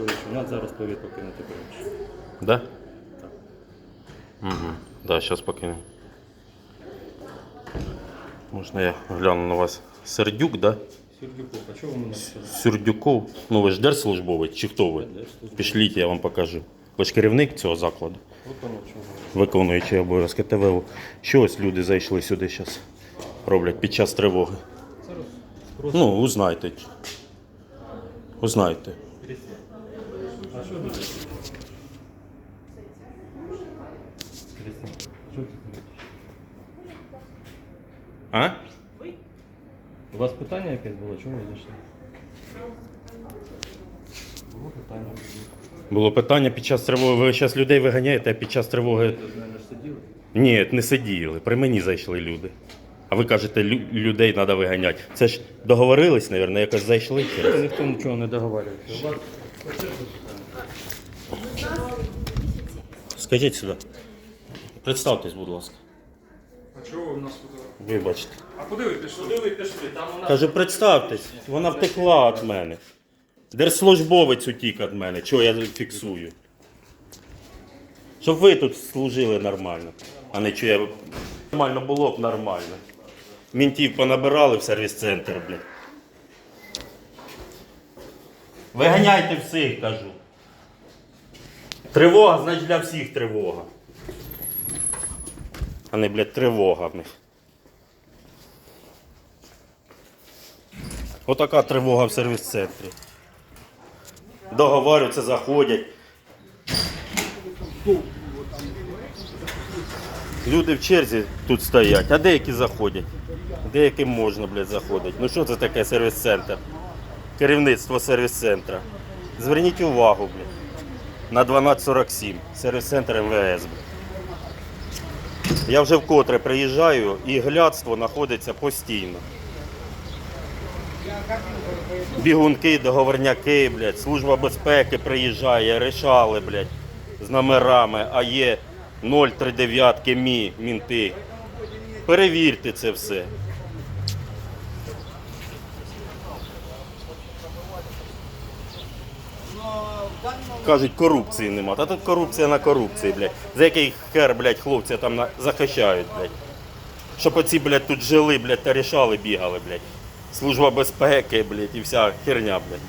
Анатолійович, у нас зараз повіт покинути приміщення. Да? Угу. Да, сейчас покину. Можна я гляну на вас? Сердюк, да? Сюрдюков, а чого ви мене сказали? Сюрдюков. Ну ви ж держслужбовець чи хто ви? Пішліть, я вам покажу. Ви ж керівник цього закладу, виконуючий обов'язки ТВУ. Що ось люди зайшли сюди зараз? Роблять під час тривоги. Зараз спросимо. Ну, узнайте. Узнайте. А що буде? У вас питання якесь було? Чому ви зайшли? Було питання. Було питання під час тривоги. Ви зараз людей виганяєте, а під час тривоги. Ні, не сиділи. При мені зайшли люди. А ви кажете, лю- людей треба виганяти. Це ж договорились, мабуть, якось зайшли через. Ніхто нічого не договарюється. У вас Скажіть сюди. Представтесь, будь ласка. А чого ви в нас туди? Вибачте. А куди ви пішли? Куди ви пішли? Там у нас Кажу, представтесь, вона втекла від мене. Держслужбовець утік від мене, чого я фіксую. Щоб ви тут служили нормально, а не що я нормально було б нормально. Мінтів понабирали в сервіс-центр, блядь. Виганяйте всіх, кажу. Тривога, значить для всіх тривога. А не, блядь, тривога в них. Отака тривога в сервіс-центрі. Договорюються, заходять. Люди в черзі тут стоять, а деякі заходять. Деяким можна, блядь, заходити. Ну що це таке сервіс-центр? Керівництво сервіс-центра. Зверніть увагу, блядь. На 1247. Сервіс-центр МВС. Я вже вкотре приїжджаю і глядство знаходиться постійно. Бігунки, договорняки, блядь, служба безпеки приїжджає, рішали, блядь, з номерами, а є 039 мі, мінти. Перевірте це все. Кажуть, корупції нема. Та тут корупція на корупції, блядь. За який хер, блядь, хлопці там на- захищають, блядь. Щоб оці, блядь, тут жили, блядь, та рішали, бігали, блядь. Служба безпеки, блядь, і вся херня, блядь.